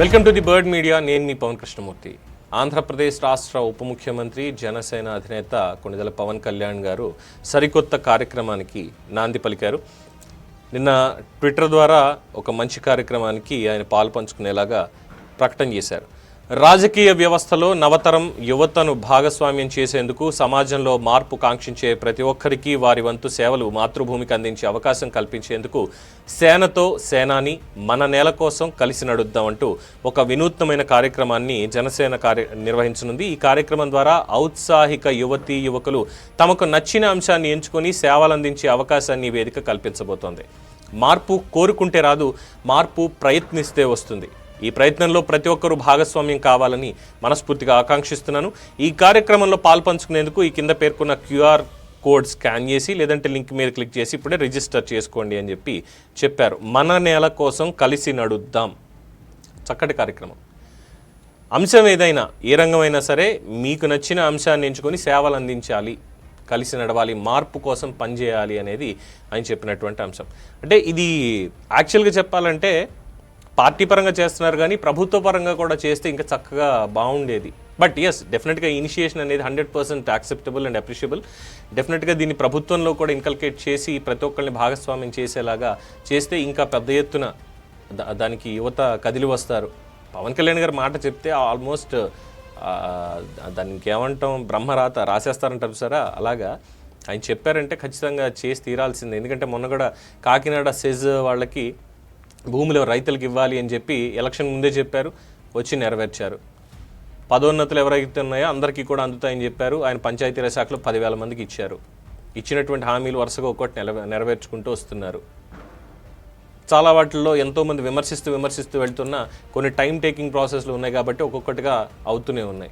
Welcome to the bird media. నేను మీ పవన్ కృష్ణమూర్తి. ఆంధ్రప్రదేశ్ రాష్ట్ర ఉప ముఖ్యమంత్రి జనసేన అధినేత కొణిదెల పవన్ కళ్యాణ్ గారు సరికొత్త కార్యక్రమానికి నాంది పలికారు. నిన్న ట్విట్టర్ ద్వారా ఒక మంచి కార్యక్రమానికి ఆయన పాలు పంచుకునేలాగా ప్రకటన చేశారు. రాజకీయ వ్యవస్థలో నవతరం యువతను భాగస్వామ్యం చేసేందుకు సమాజంలో మార్పు కాంక్షించే ప్రతి ఒక్కరికి వారి వంతు సేవలు మాతృభూమికి అందించే అవకాశం కల్పించేందుకు సేనతో సేనాని మన నేల కోసం కలిసి నడుద్దామంటూ ఒక వినూత్నమైన కార్యక్రమాన్ని జనసేన కార్య నిర్వహించనుంది. ఈ కార్యక్రమం ద్వారా ఔత్సాహిక యువతీ యువకులు తమకు నచ్చిన అంశాన్ని ఎంచుకొని సేవలు అందించే అవకాశాన్ని వేదిక కల్పించబోతోంది. మార్పు కోరుకుంటే రాదు మార్పు ప్రయత్నిస్తే వస్తుంది. ఈ ప్రయత్నంలో ప్రతి ఒక్కరూ భాగస్వామ్యం కావాలని మనస్ఫూర్తిగా ఆకాంక్షిస్తున్నాను. ఈ కార్యక్రమంలో పాల్పంచుకునేందుకు ఈ కింద పేర్కొన్న క్యూఆర్ కోడ్ స్కాన్ చేసి లేదంటే లింక్ మీద క్లిక్ చేసి ఇప్పుడే రిజిస్టర్ చేసుకోండి అని చెప్పి చెప్పారు. మన నేల కోసం కలిసి నడుద్దాం. చక్కటి కార్యక్రమం. అంశం ఏదైనా ఏ రంగమైనా సరే మీకు నచ్చిన అంశాన్ని ఎంచుకొని సేవలు అందించాలి. కలిసి నడవాలి మార్పు కోసం పనిచేయాలి అనేది ఆయన చెప్పినటువంటి అంశం. అంటే ఇది యాక్చువల్గా చెప్పాలంటే పార్టీ పరంగా చేస్తున్నారు కానీ ప్రభుత్వ పరంగా కూడా చేస్తే ఇంకా చక్కగా బాగుండేది. బట్ ఎస్ డెఫినెట్గా ఇనిషియేషన్ అనేది hundred percent acceptable and appreciable డెఫినెట్గా దీన్ని ప్రభుత్వంలో కూడా ఇన్కల్కేట్ చేసి ప్రతి ఒక్కరిని భాగస్వామ్యం చేసేలాగా చేస్తే ఇంకా పెద్ద ఎత్తున దా- దానికి యువత కదిలి వస్తారు. పవన్ కళ్యాణ్ గారు మాట చెప్తే ఆల్మోస్ట్ దానికి ఏమంటాం బ్రహ్మరాత రాసేస్తారంటారు సరా? అలాగా. ఆయన చెప్పారంటే ఖచ్చితంగా చేసి తీరాల్సిందే. ఎందుకంటే మొన్న కూడా కాకినాడ సెజ్ వాళ్ళకి భూములు రైతులకు ఇవ్వాలి అని చెప్పి ఎలక్షన్ ముందే చెప్పారు వచ్చి నెరవేర్చారు. పదోన్నతులు ఎవరైతే ఉన్నాయో అందరికీ కూడా అందుతాయని చెప్పారు. ఆయన పంచాయతీరాజ్ శాఖలో పదివేల మందికి ఇచ్చారు. ఇచ్చినటువంటి హామీలు వరుసగా ఒక్కొక్కటి నెల నెరవేర్చుకుంటూ వస్తున్నారు. చాలా వాటిల్లో ఎంతోమంది విమర్శిస్తూ విమర్శిస్తూ వెళ్తున్న కొన్ని టైం టేకింగ్ ప్రాసెస్లు ఉన్నాయి కాబట్టి ఒక్కొక్కటిగా అవుతూనే ఉన్నాయి.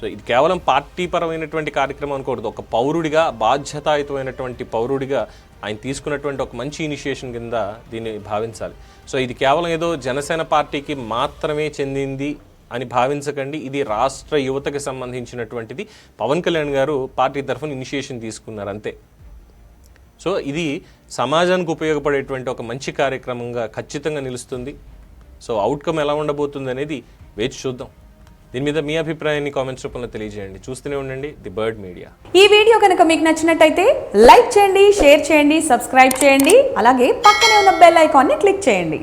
సో ఇది కేవలం పార్టీ పరమైనటువంటి కార్యక్రమం అనుకోకూడదు. ఒక పౌరుడిగా బాధ్యతాయుతమైనటువంటి పౌరుడిగా ఆయన తీసుకున్నటువంటి ఒక మంచి ఇనిషియేషన్ కింద దీన్ని భావించాలి. సో ఇది కేవలం ఏదో జనసేన పార్టీకి మాత్రమే చెందింది అని భావించకండి. ఇది రాష్ట్ర యువతకి సంబంధించినటువంటిది. పవన్ కళ్యాణ్ గారు పార్టీ తరఫున ఇనిషియేషన్ తీసుకున్నారు అంతే. సో ఇది సమాజానికి ఉపయోగపడేటువంటి ఒక మంచి కార్యక్రమంగా ఖచ్చితంగా నిలుస్తుంది. సో అవుట్కమ్ ఎలా ఉండబోతుంది అనేది వేచి చూద్దాం. దీని మీద మీ అభిప్రాయాన్ని కామెంట్స్ రూపంలో తెలియజేయండి. చూస్తూనే ఉండండి ది బర్డ్ మీడియా. ఈ వీడియో కనుక మీకు నచ్చినట్టయితే లైక్ చేయండి షేర్ చేయండి సబ్స్క్రైబ్ చేయండి అలాగే పక్కనే ఉన్న బెల్ ఐకాన్ని క్లిక్ చేయండి.